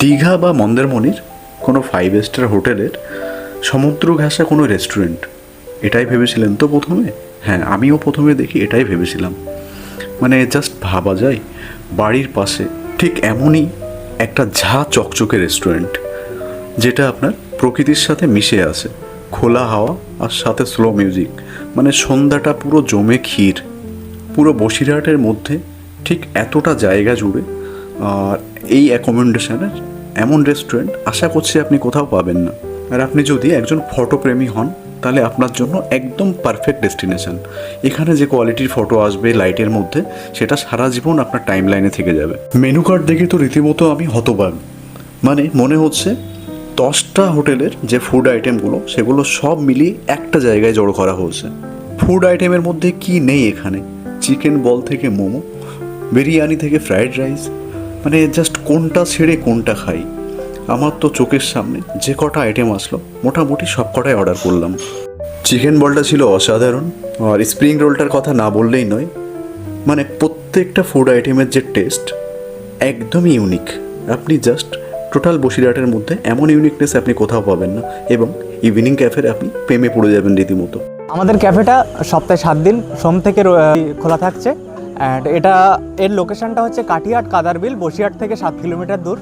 দীঘা বা মন্দারমণির কোনো five star হোটেলের সমুদ্র ঘাসা কোনো রেস্টুরেন্ট এটাই ভেবেছিলেন তো প্রথমে? হ্যাঁ আমিও প্রথমে দেখি, এটাই ভেবেছিলাম। মানে জাস্ট ভাবা যায়, বাড়ির পাশে, ঠিক এমনই একটা ঝা চকচকে রেস্টুরেন্ট যেটা আপনার প্রকৃতির সাথে মিশে আছে, খোলা হাওয়া আর সাথে স্লো মিউজিক মানে সন্ধ্যাটা পুরো জমে ক্ষীর, পুরো বসিরহাটের মধ্যে ঠিক এতটা জায়গা জুড়ে আর এই অ্যাকোমোডেশনের এমন রেস্টুরেন্ট আশা করছি আপনি কোথাও পাবেন না। আর আপনি যদি একজন ফটোপ্রেমী হন, তাহলে আপনার জন্য একদম পারফেক্ট ডেস্টিনেশন এখানে যে কোয়ালিটির ফটো আসবে লাইটের মধ্যে, সেটা সারা জীবন আপনার টাইম লাইনে থেকে যাবে। মেনু কার্ড দেখে তো রীতিমতো আমি হতবাক। মানে মনে হচ্ছে দশটা হোটেলের যে ফুড আইটেমগুলো সেগুলো সব মিলিয়ে একটা জায়গায় জড়ো করা হয়েছে। ফুড আইটেমের মধ্যে কি নেই এখানে? চিকেন বল থেকে মোমো, বিরিয়ানি থেকে ফ্রাইড রাইস মানে জাস্ট কোনটা ছেড়ে কোনটা খাই? আমার তো চোখের সামনে যে কটা আইটেম আসলো, মোটামুটি সব কটাই অর্ডার করলাম। চিকেন বলটা ছিল অসাধারণ, আর স্প্রিং রোলটার কথা না বললেই নয়। মানে প্রত্যেকটা ফুড আইটেমের যে টেস্ট একদমই ইউনিক আপনি জাস্ট টোটাল বসিরহাটের মধ্যে এমন ইউনিকনেস আপনি কোথাও পাবেন না, এবং ইভিনিং ক্যাফের আপনি প্রেমে পড়ে যাবেন রীতিমতো। আমাদের ক্যাফেটা সপ্তাহে সাত দিন সোম থেকে খোলা থাকছে। অ্যান্ড এটা এর লোকেশনটা হচ্ছে কাটিহাট কাদারবিল বসিরহাট থেকে সাত কিলোমিটার দূর।